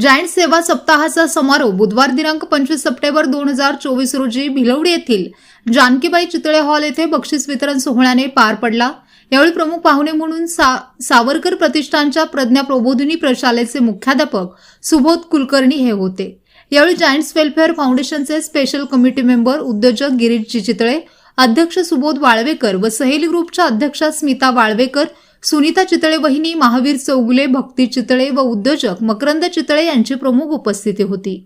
Giant सेवा सप्ताहाचा समारोप बुधवार दिनांक पंचवीस सप्टेंबर दोन हजार चोवीस रोजी भिलवडी येथील जानकीबाई चितळे हॉल येथे बक्षीस वितरण सोहळ्याने पार पडला. यावेळी प्रमुख पाहुणे म्हणून सा सावरकर प्रतिष्ठानच्या प्रज्ञा प्रबोधिनी प्रशालेचे मुख्याध्यापक सुबोध कुलकर्णी हे होते. यावेळी जायंट्स वेलफेअर फाउंडेशनचे स्पेशल कमिटी मेंबर उद्योजक गिरीश चितळे अध्यक्ष सुबोध वाळवेकर व सहेली ग्रुपच्या अध्यक्षा स्मिता वाळवेकर सुनीता चितळे वहिनी महावीर चौगुले भक्ती चितळे व उद्योजक मकरंद चितळे यांची प्रमुख उपस्थिती होती.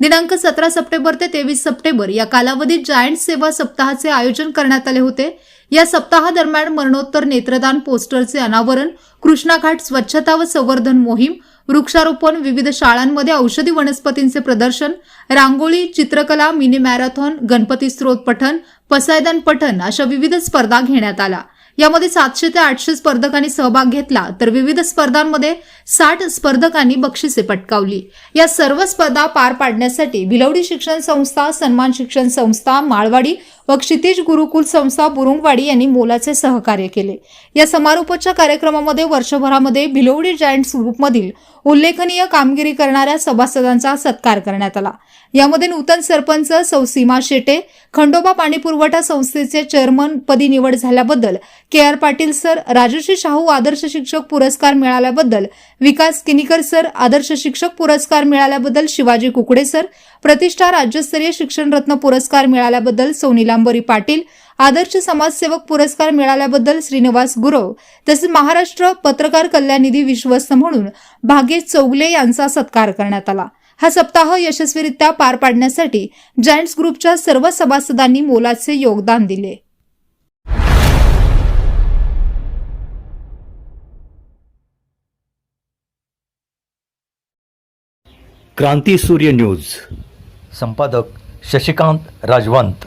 दिनांक सतरा सप्टेंबर ते तेवीस सप्टेंबर या कालावधीत जायंट सेवा सप्ताहाचे आयोजन करण्यात आले होते. या सप्ताहादरम्यान मरणोत्तर नेत्रदान पोस्टरचे अनावरण कृष्णाघाट स्वच्छता व संवर्धन मोहीम वृक्षारोपण विविध शाळांमध्ये औषधी वनस्पतींचे प्रदर्शन रांगोळी चित्रकला मिनी मॅरेथॉन गणपती स्त्रोत पठण पसायदान पठण अशा विविध स्पर्धा घेण्यात आल्या. यामध्ये सातशे ते आठशे स्पर्धकांनी सहभाग घेतला तर विविध स्पर्धांमध्ये साठ स्पर्धकांनी बक्षिसे पटकावली. या सर्व स्पर्धा पार पाडण्यासाठी भिलवडी शिक्षण संस्था सन्मान शिक्षण संस्था माळवाडी व क्षितिज गुरुकुल संस्था बुरुंगवाडी यांनी मोलाचे सहकार्य केले. या समारोपाच्या कार्यक्रमामध्ये वर्षभरामध्ये भिलवडी जायंट्स ग्रुपमधील उल्लेखनीय कामगिरी करणाऱ्या सभासदांचा सत्कार करण्यात आला. यामध्ये नूतन सरपंच सौ सीमा शेटे खंडोबा पाणी पुरवठा संस्थेचे चेअरमन पदी निवड झाल्याबद्दल K R Patil sir Rajshri Shahu आदर्श शिक्षक पुरस्कार मिळाल्याबद्दल विकास किनीकर सर आदर्श शिक्षक पुरस्कार मिळाल्याबद्दल शिवाजी कुकडे सर प्रतिष्ठा राज्यस्तरीय शिक्षण रत्न पुरस्कार मिळाल्याबद्दल सोनीला निलांबरी पाटील आदर्श समाजसेवक पुरस्कार मिळाल्याबद्दल श्रीनिवास गुरव तसेच महाराष्ट्र पत्रकार कल्याण निधी विश्वस्त म्हणून भाग्येश चौगले यांचा सत्कार करण्यात आला. हा सप्ताह यशस्वीरित्या पार पाडण्यासाठी जायंट्स ग्रुपच्या सर्व सभासदांनी मोलाचे योगदान दिले. क्रांती सूर्य न्यूज. संपादक शशिकांत राजवंत.